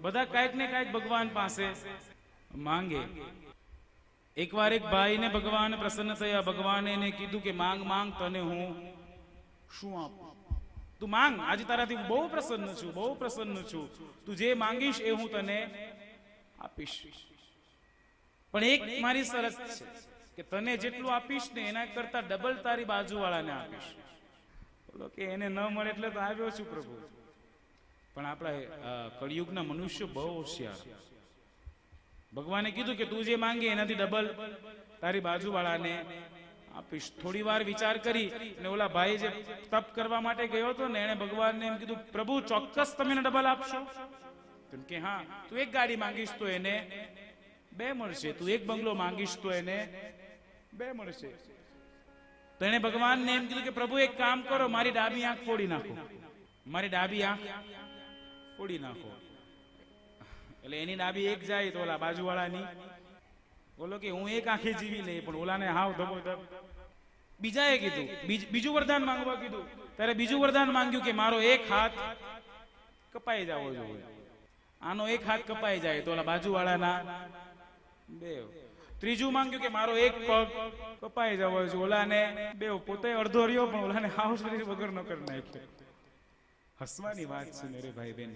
બધા કાંઈક ને કાંઈક ભગવાન પાસે માંગે. એકવાર એક ભાઈને ભગવાન પ્રસન્ન થયા, ભગવાને એને કીધું કે, માંગ માંગ, તને હું શું આપું? તું માંગ, આજે તારાથી બહુ પ્રસન્ન છું, બહુ પ્રસન્ન છું. તું જે માંગીશ એ હું તને આપીશ. પણ એક મારી શરત છે કે તને જેટલું આપીશ ને એના કરતા ડબલ તારી બાજુવાળાને આપીશ. બોલો કે એને ન મળે એટલે તો આવ્યો છું પ્રભુ. પણ આપણા કળિયુગના મનુષ્ય બહુ હોશિયાર. ભગવાને કીધું કે તું જે માંગે એનાથી ડબલ, તારી બાજુવાળાને આપીશ. થોડી વાર વિચાર કરી અને ઓલા ભાઈ જે તપ કરવા માટે ગયો હતો ને એને ભગવાનને એમ કીધું, પ્રભુ, ચોક્કસ તમે એને ડબલ આપશો. કેમ કે, હા, તું એક ગાડી માંગીશ તો એને બે મળશે. તું એક બંગલો માંગીશ તો એને બે મળશે. તો એને ભગવાનને એમ કીધું કે, પ્રભુ, એક કામ કરો, મારી ડાબી આંખ ફોડી નાખો. મારી ડાબી આંખ ફોડી નાખો. એટલે એની ડાબી એક જાય તો ઓલા બાજુવાળાની. બોલો કે હું એક આંખે જીવી લઈ પણ ઓલાને હાવ ધબો ધબ. બીજાએ કીધું, બીજું વરદાન માંગવા કીધું. ત્યારે બીજું વરદાન માંગ્યું કે મારો એક હાથ કપાઈ જવો જોઈએ. આનો એક હાથ કપાઈ જાય તો ઓલા બાજુવાળાના બે ત્રીજું માંગ્યું કે મારો એક પગ કપાઈ જવો જોઈએ. ઓલાને બે પોતે અડધો રહ્યો પણ ઓલાને હાવ શરીર વગર ન કરી નાખ્યો. હસવાની વાત છે મેરે ભાઈ બેન.